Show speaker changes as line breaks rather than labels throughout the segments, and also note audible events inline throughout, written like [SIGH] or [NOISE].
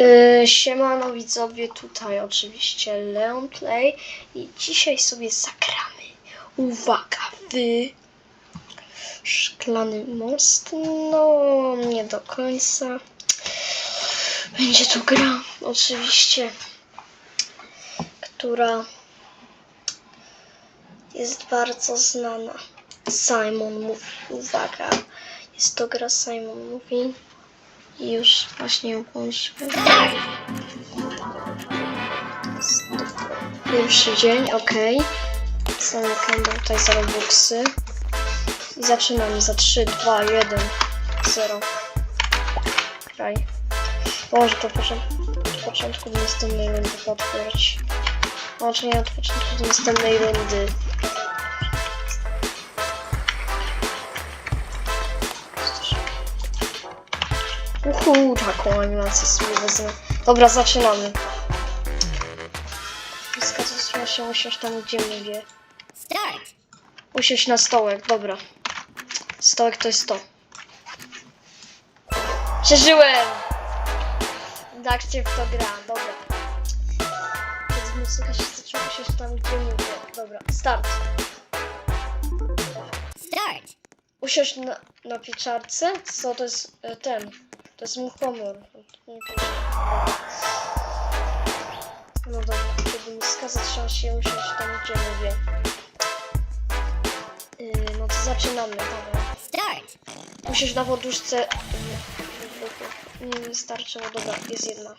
Yy, siemano widzowie, tutaj oczywiście Leon Play i dzisiaj sobie zagramy, uwaga, w Szklany Most, no nie do końca. Będzie to gra oczywiście, która jest bardzo znana. Simon mówi, uwaga, jest to gra Simon mówi. I już właśnie ją włączyłem. Pierwszy dzień, ok. Zamykam tutaj za Robuxy. I zaczynamy za 3, 2, 1, 0. Kraj. Może to od początku do następnej rundy potwierdzić. Może nie od początku do następnej rundy. Uhu, taką animację sobie wezmę. Dobra, zaczynamy. Zgadza się usiąść tam, gdzie mówię.
Start.
Usiąść na stołek, dobra. Stołek to jest to. Przeżyłem! Tak się w to gra, dobra. Więc muzyka się zaczęła usiąść tam, gdzie mówię. Dobra, start.
Start.
Usiąść na, na pieczarce? Co to jest e, ten? To jest muchomor. No dobra, kiedy muzyka zaczęła się usiąść tam, gdzie mówię. Yy, no to zaczynamy, dobra.
Start.
Musisz na poduszce. Nie wystarczyło, dobra, jest jedna.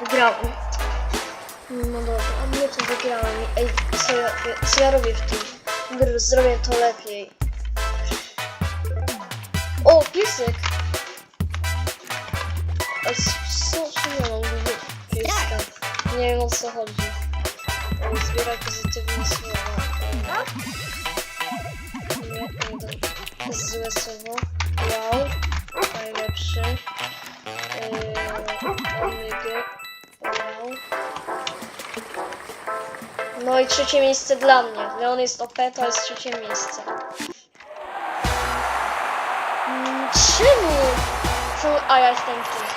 Wygrałem. No dobra, a mnie to wygrałem. Ej, co ja, co ja robię w tym? Zrobię to lepiej. O, piesek! Ja mam lubię pieska? Nie wiem o co chodzi. O, Zbieraj pozytywne słowa. Nie, nie dobrze. Złe słowo. Wow. Najlepszy. Yy, omygy. Wow. No i trzecie miejsce dla mnie. Leon jest OP, to jest trzecie miejsce. Mm, Czemu? Czemu? A ja jestem tu,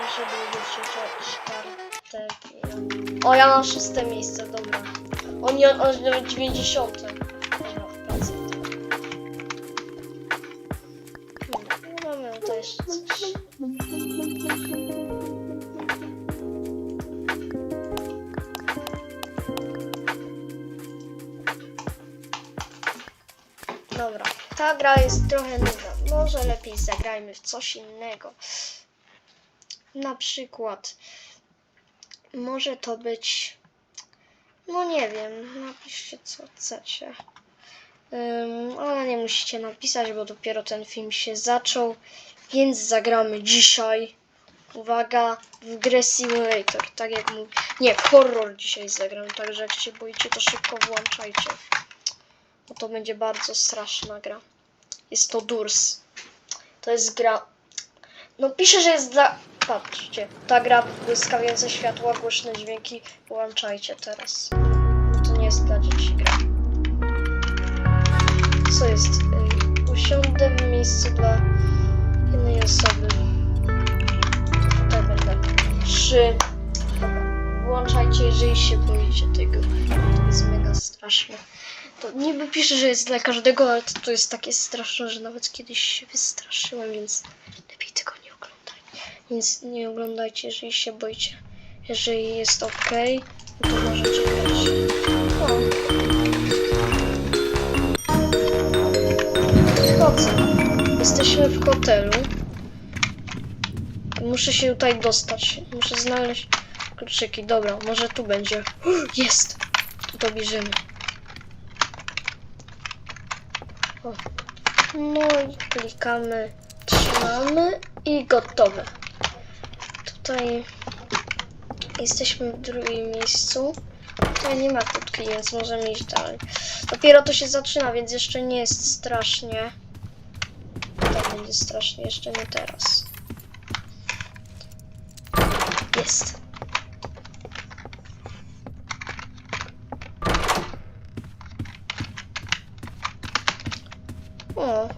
byłby trzecia, czwarte. O, ja mam szóste miejsce, dobra. On nie, on nawet 90. Dobra, wracam. No mamy to jeszcze coś. Dobra, ta gra jest trochę nudna. Może lepiej zagrajmy w coś innego. Na przykład może to być no nie wiem, napiszcie co chcecie. Ym, ale nie musicie napisać, bo dopiero ten film się zaczął, więc zagramy dzisiaj. Uwaga, w grę Simulator, tak jak mówię. Nie, horror dzisiaj zagram, także jak się boicie, to szybko włączajcie. Bo to będzie bardzo straszna gra. Jest to Durs. To jest gra. No pisze, że jest dla. Patrzcie, ta gra błyskawiące światła, głośne dźwięki. Włączajcie teraz. To nie jest dla dzieci gra. Co jest? Ym, Usiądę w miejscu dla jednej osoby. Tutaj będę. Trzy. Włączajcie, jeżeli się boicie tego. To jest mega straszne. To niby pisze, że jest dla każdego, ale to, to jest takie straszne, że nawet kiedyś się wystraszyłem, więc lepiej tego. Więc nie oglądajcie, jeżeli się boicie. Jeżeli jest ok, to możecie grać. O. Wchodzę. Jesteśmy w hotelu. Muszę się tutaj dostać. Muszę znaleźć kluczyki. Dobra, może tu będzie. [GASPS] Jest! Tu to bierzemy. O. No i klikamy, trzymamy i gotowe. Tutaj jesteśmy w drugim miejscu. Tutaj nie ma kłódki, więc możemy iść dalej. Dopiero to się zaczyna, więc jeszcze nie jest strasznie. Tutaj będzie strasznie, jeszcze nie teraz. Jest. O.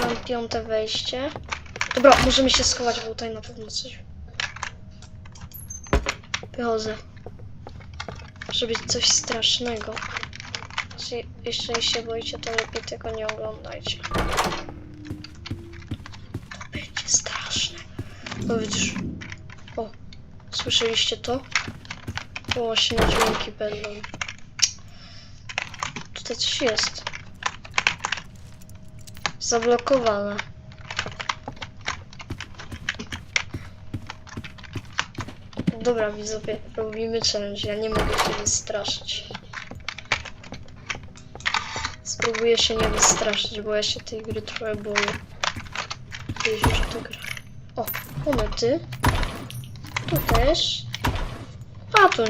Mam piąte wejście. Dobra, możemy się schować, bo tutaj na pewno coś. Wychodzę. Może być coś strasznego. Jeśli- się boicie, to lepiej tego nie oglądajcie. To będzie straszne. No widzisz. O, słyszeliście to? Właśnie dźwięki będą. Tutaj coś jest. Zablokowane. Dobra, widzowie, robimy challenge. Ja nie mogę się wystraszyć. Spróbuję się nie wystraszyć, bo ja się tej gry trochę boję. Gdzieś już to gra. O, monety. Tu też. A tu.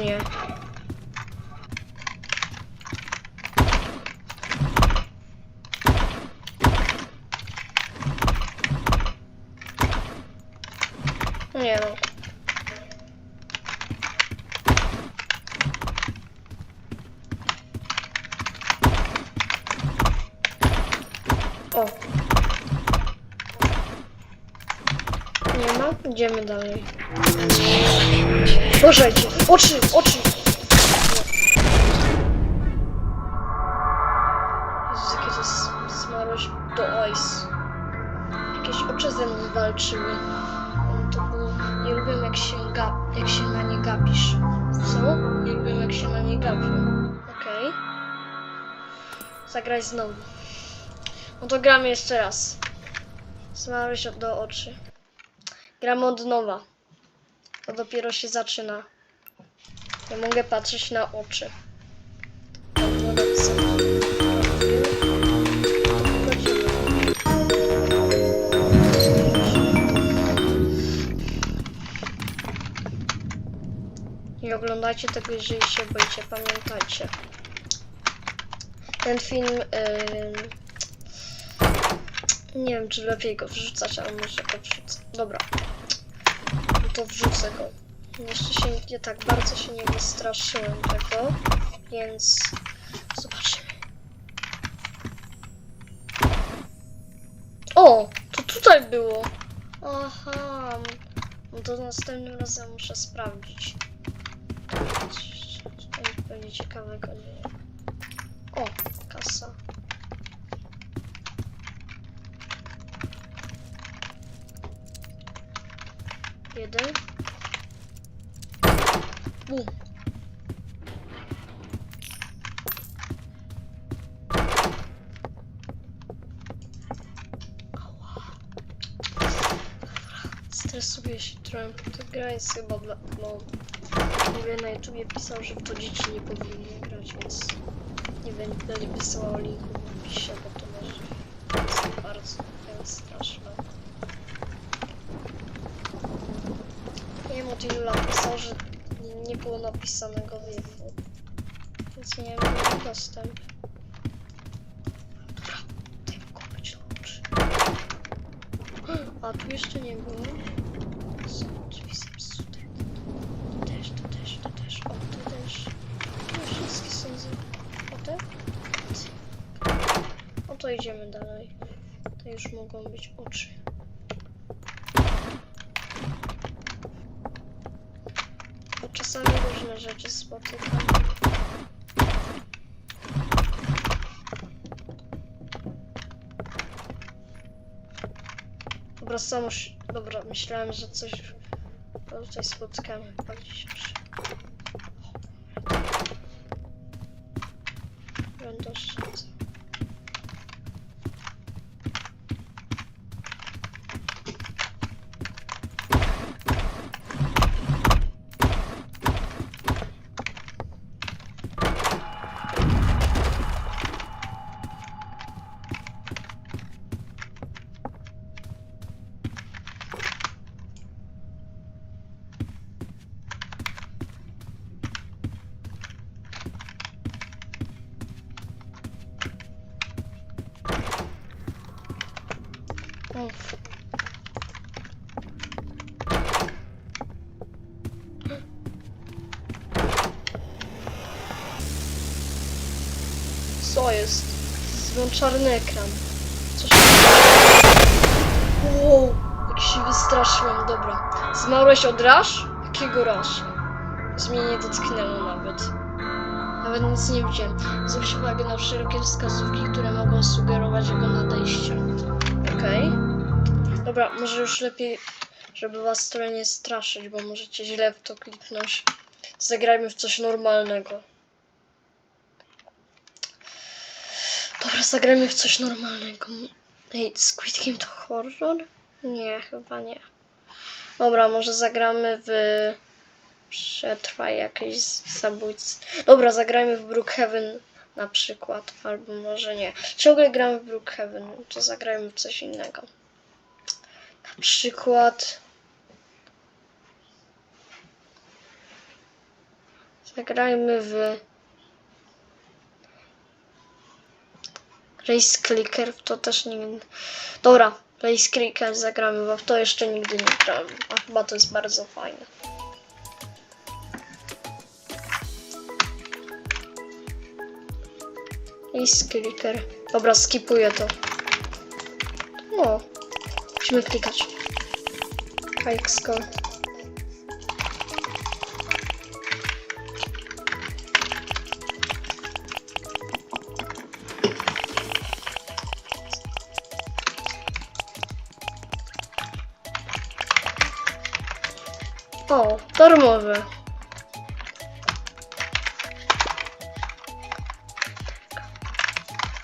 Nie no. O. Nie ma? Idziemy dalej. Uważajcie! Oczy! Oczy! Jezus, jakie to jest smarość do ice. Jakieś oczy ze mną walczyły. Mm, To było... Nie lubię jak się, ga... jak się na nie gapisz. Co? Nie lubię jak się na nie gapię. Okej. Zagraj znowu. No to gramy jeszcze raz. Smarość do oczy. Gramy od nowa. To dopiero się zaczyna. Ja mogę patrzeć na oczy. Nie oglądajcie tego, jeżeli się boicie, pamiętajcie. Ten film... ym, nie wiem, czy lepiej go wrzucać, ale może go wrzucę. Dobra. No to wrzucę go. Jeszcze się nie tak bardzo się nie wystraszyłem tego, więc zobaczymy. O! To tutaj było! Aha! No to następnym razem muszę sprawdzić. Tutaj będzie ciekawego, nie O! Jeden. Bum. Stresuję się trochę, ta gra jest chyba dla... No, mówię, na YouTubie pisał, że w to dzieci nie powinny grać, więc nie będę wysyłał linku w opisie, bo to może jest bardzo tak straszne. Ilu lat pisał, że nie- było napisanego wieku. Więc nie wiem, dostęp. Dobra, tutaj mogą być oczy. A tu jeszcze nie było. Są drzwi zepsute. To też, to też, to też. O, to też. Tu wszystkie są zepsute. No to idziemy dalej. To już mogą być oczy. Rzeczy spotykam. Dobra, samo Dobra, myślałem, że coś tutaj spotkamy. Bardziej się czarny ekran. Co się... Wow, Zmarłeś od raż? Jakiego raż? Już mnie nie dotknęło nawet. Nawet nic nie widziałem. Zwróć uwagę na wszelkie wskazówki, które mogą sugerować jego nadejście. Okej. Dobra, może już lepiej, żeby was trochę nie straszyć, bo możecie źle w to kliknąć. Zagrajmy w coś normalnego. Dobra, zagrajmy w coś normalnego. Ej, Squid Game to horror? Nie, chyba nie. Dobra, może zagramy w... Przetrwaj jakieś zabójstwo. Dobra, zagrajmy w Brookhaven na przykład. Albo może nie. Ciągle gramy w Brookhaven, to zagrajmy w coś innego. Na przykład... Zagrajmy w... Race Clicker to też nie. Dobra, Race Clicker zagramy, bo w to jeszcze nigdy nie grałem. A chyba to jest bardzo fajne. Race Clicker. Dobra, skipuję to. No. Musimy klikać. Hike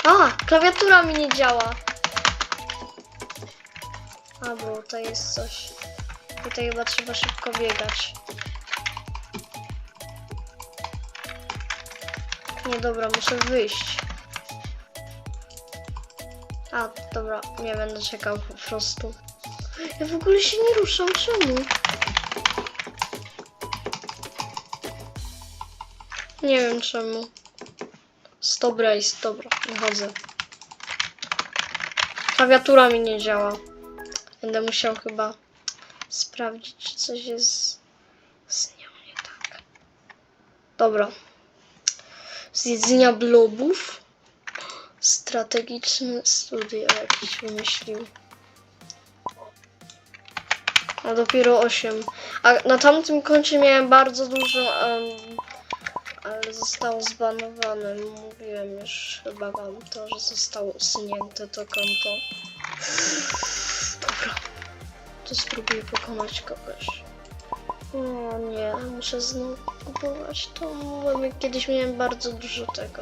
A, klawiatura mi nie działa. A, bo to jest coś. Tutaj chyba trzeba szybko biegać. Nie, dobra, muszę wyjść. A, dobra, nie będę czekał po prostu. Ja w ogóle się nie ruszam, czemu? Nie wiem czemu. Stop race, dobra, wychodzę. Klawiatura mi nie działa. Będę musiał chyba sprawdzić, czy coś jest z nią nie tak. Dobra. Z jedzenia blobów. Strategiczne studia jakieś wymyślił. A dopiero 8. A na tamtym koncie miałem bardzo dużo, em, ale zostało zbanowane. Mówiłem już chyba wam to, że zostało usunięte to konto. Dobra. To spróbuję pokonać kogoś. O nie, muszę znowu kupować to. Ja kiedyś miałem bardzo dużo tego.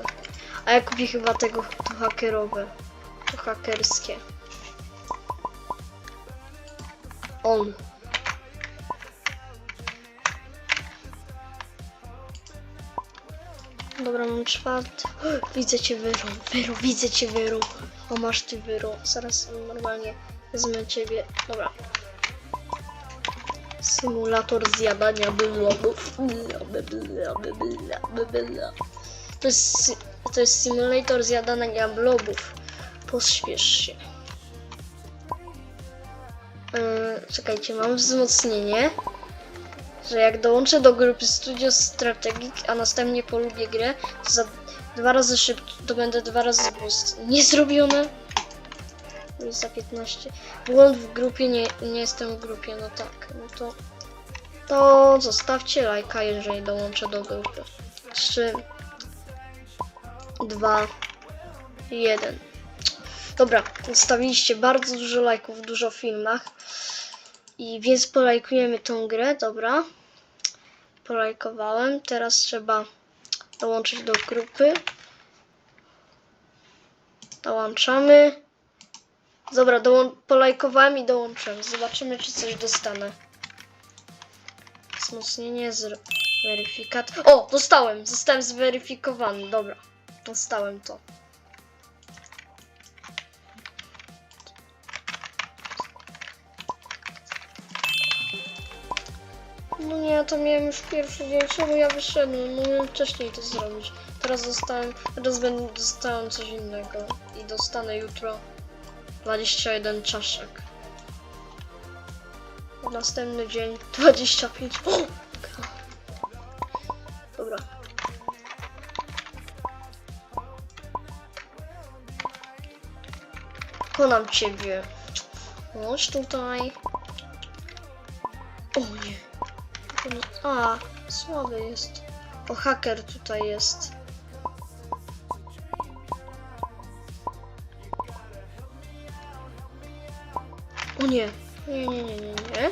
A ja kupię chyba tego to hakerowe. To hakerskie. On. Dobra, mam czwarty. [GASPS] Widzę cię, Wyro. Wyro, widzę cię, Wyro. O, masz ty, Wyro. Zaraz normalnie wezmę ciebie. Dobra. Symulator zjadania blobów. To jest, to jest symulator zjadania blobów. Pośpiesz się. Yy, czekajcie, mam wzmocnienie że jak dołączę do grupy Studio Strategic, a następnie polubię grę, to za dwa razy szybciej, to będę dwa razy boost. Nie zrobione. Za 15. Błąd w grupie, nie, nie jestem w grupie, no tak. No to, to zostawcie lajka, jeżeli dołączę do grupy. 3, 2, 1. Dobra, zostawiliście bardzo dużo lajków dużo filmach. I więc polajkujemy tą grę, dobra. Polajkowałem. Teraz trzeba dołączyć do grupy. Dołączamy. Dobra, dołą- polajkowałem i dołączyłem. Zobaczymy, czy coś dostanę. Wzmocnienie, weryfikat. O, dostałem! Zostałem zweryfikowany. Dobra, dostałem to. No nie, to miałem już pierwszy dzień, czemu ja wyszedłem? Mogłem wcześniej to zrobić. Teraz dostałem, teraz będę, dostałem coś innego i dostanę jutro 21 czaszek. Następny dzień 25. O! Dobra. Konam ciebie. Chodź tutaj. A, słaby jest. O, haker tutaj jest. O nie. Nie, nie, nie, nie, nie.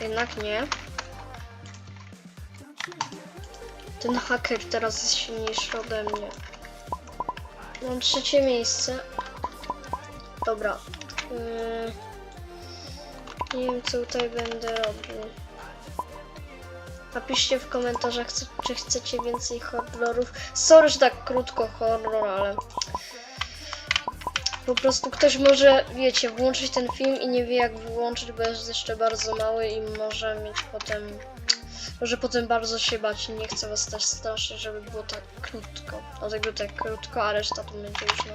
Jednak nie. Ten haker teraz jest silniejszy ode mnie. Mam trzecie miejsce. Dobra. Yy... Nie wiem, co tutaj będę robił. Napiszcie w komentarzach, co- czy chcecie więcej horrorów. Sorry, że tak krótko horror, ale... Po prostu ktoś może, wiecie, włączyć ten film i nie wie jak wyłączyć, bo jest jeszcze bardzo mały i może mieć potem... Może potem bardzo się bać nie chcę was też straszyć, żeby było tak krótko. Dlatego tak krótko, a reszta to będzie już. Nie,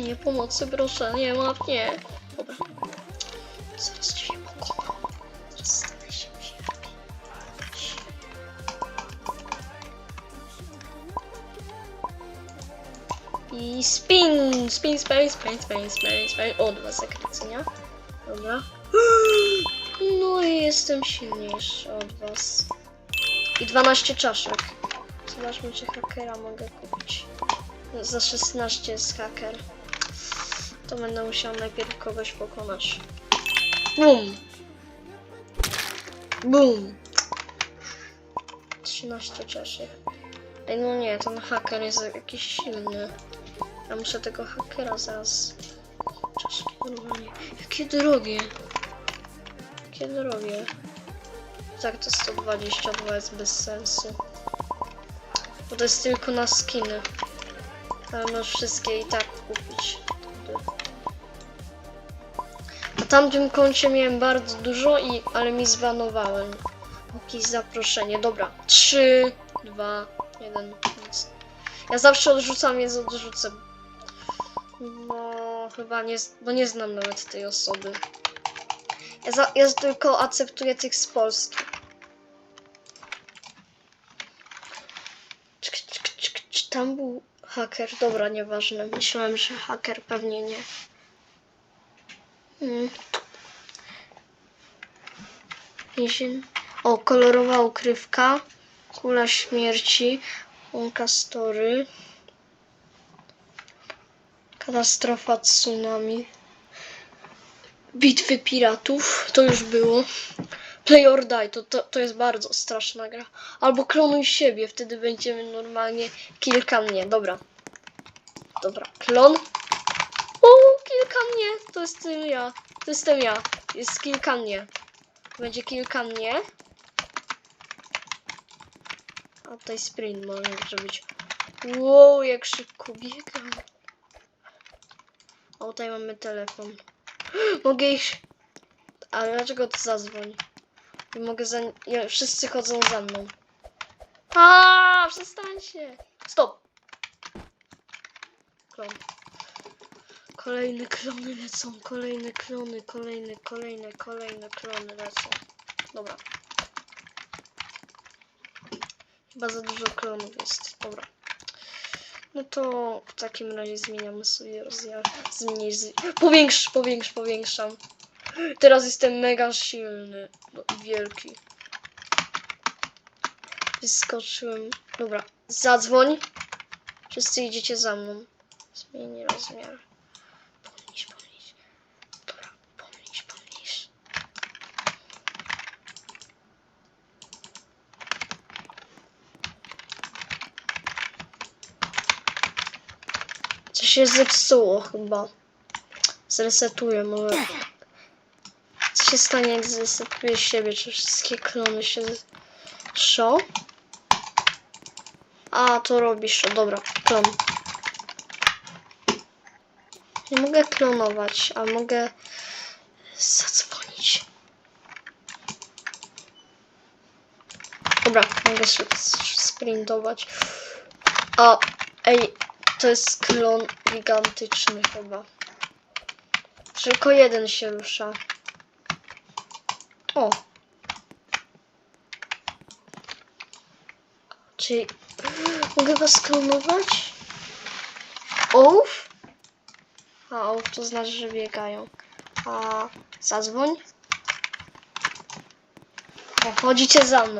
nie, pomocy proszę, nie ma, nie. Dobra. Zaraz drzwi pokonam. Zaraz stanę się. I spin! Spin, spin, spin, spin, spin, spin. O, dwa zakręcenia. Dobra. [GASPS] No i jestem silniejszy od was. I 12 czaszek. Zobaczmy, czy hakera mogę kupić. Za 16 jest haker. To będę musiał najpierw kogoś pokonać. Bum! Bum! 13 czaszek. Ej, no nie, ten haker jest jakiś silny. Ja muszę tego hakera zaraz. Czaszki normalnie. Jakie drogie. Jakie drogie. Tak, to 122 jest bez sensu. Bo to jest tylko na skiny. Ale możesz wszystkie i tak kupić. Na tamtym koncie miałem bardzo dużo, i, ale mi zbanowałem. Jakieś zaproszenie. Dobra. 3, 2, 1. Nic. Ja zawsze odrzucam, więc odrzucę. Bo chyba nie, bo nie znam nawet tej osoby. Ja, za, ja tylko akceptuję tych z Polski. Czk, czk, czk, czk, Tam był haker. Dobra, nieważne. Myślałem, że haker pewnie nie. Mm. Więzień. O, kolorowa ukrywka. Kula śmierci. Łąka story. Katastrofa tsunami. Bitwy piratów. To już było. Play or Die. To, to, to jest bardzo straszna gra. Albo klonuj siebie. Wtedy będziemy normalnie kilka mnie. Dobra. Dobra. Klon. Kilka mnie. To jest y, ja. To jestem ja. Jest kilka mnie. Będzie kilka mnie. A tutaj sprint może być. Wow, jak szybko biegam. O, tutaj mamy telefon. [GASPS] Mogę iść. Ale dlaczego to zadzwoń? Nie mogę za... Nie, wszyscy chodzą za mną. A, przestańcie. Stop. Klon. Kolejne klony lecą, kolejne klony, kolejne, kolejne, kolejne klony lecą. Dobra. Chyba za dużo klonów jest. Dobra. No to w takim razie zmieniamy sobie rozmiar. Zmniejsz. Powiększ, powiększ, powiększam. Teraz jestem mega silny. Wielki. Wyskoczyłem. Dobra. Zadzwoń. Wszyscy idziecie za mną. Zmieni rozmiar. Coś się zepsuło chyba. Zresetuję może. Co się stanie jak zresetuję siebie? Czy wszystkie klony się szą? A, to robisz. Dobra, klon. Nie mogę klonować, a mogę zadzwonić. Dobra, mogę sprintować. A, ej, to jest klon gigantyczny chyba. Tylko jeden się rusza. O. Czyli mogę was klonować? Ołów? A ołów to znaczy, że biegają. A zadzwoń. O, chodzicie za mną.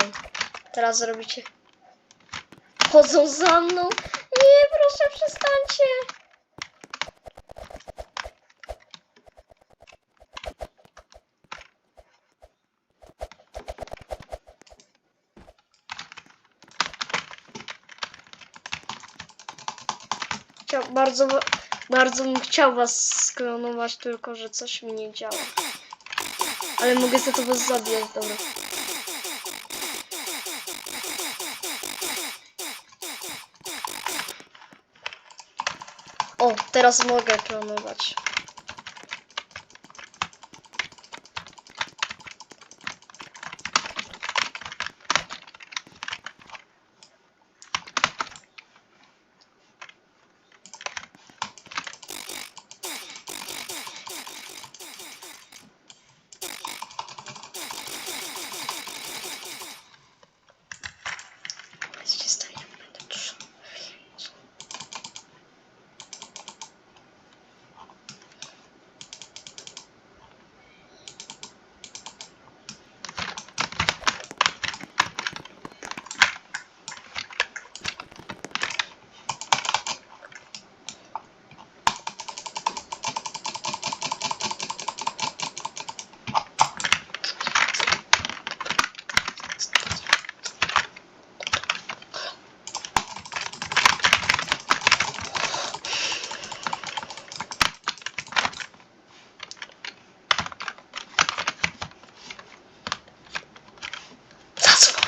Teraz zrobicie. Chodzą za mną. Nie, proszę, przestańcie. Chciał, bardzo, bardzo bym chciał was sklonować, tylko że coś mi nie działa. Ale mogę za to was zabijać, dobra. O, teraz mogę klonować. Jest czysto, ja będę dużo. Zadzwoń.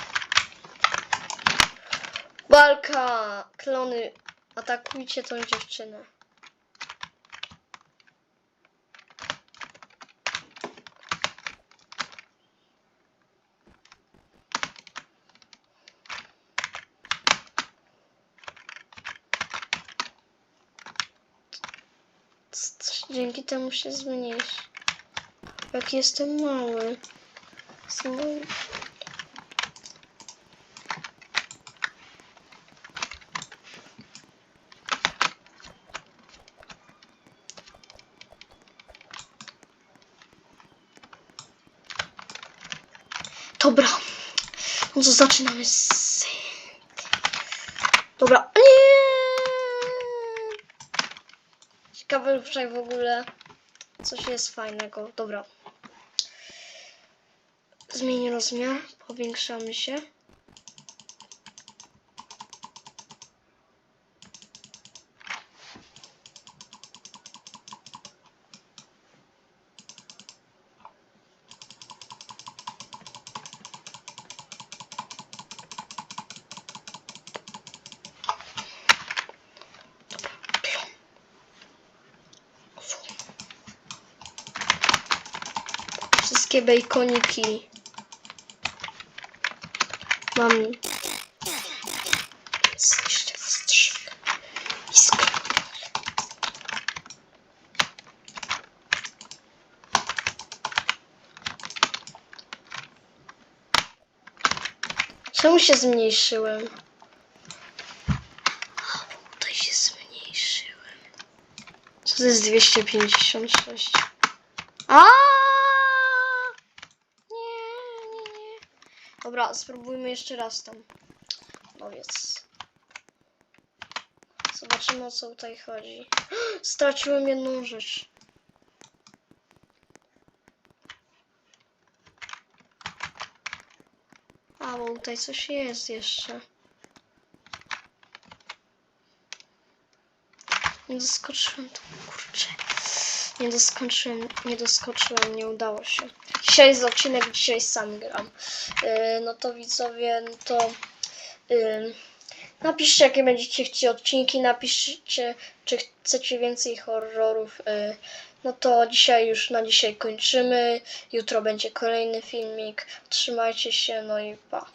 Walka! Klony, atakujcie tą dziewczynę. Dzięki temu się zmniejszy. Jak jestem mały. Jestem mały. Dobra. No to zaczynamy z... Dobra. Nie! Ciekawe wczoraj w ogóle coś jest fajnego. Dobra. Zmień rozmiar. Powiększamy się. Wszystkie bejkoniki. Mam. Czemu się zmniejszyłem? Tutaj się zmniejszyłem. Co to jest 256? A! Nie, nie, nie. Dobra, spróbujmy jeszcze raz tam. No więc. Zobaczymy o co tutaj chodzi. [GASPS] Straciłem jedną rzecz. A, bo tutaj coś jest jeszcze. Nie doskoczyłem kurczę. Nie doskoczyłem, nie doskoczyłem, nie udało się. Dzisiaj jest odcinek, dzisiaj sam gram. Yy, no to widzowie, no to yy, napiszcie jakie będziecie chcieli odcinki, napiszcie czy chcecie więcej horrorów. Yy, no to dzisiaj już na dzisiaj kończymy. Jutro będzie kolejny filmik. Trzymajcie się, no i pa.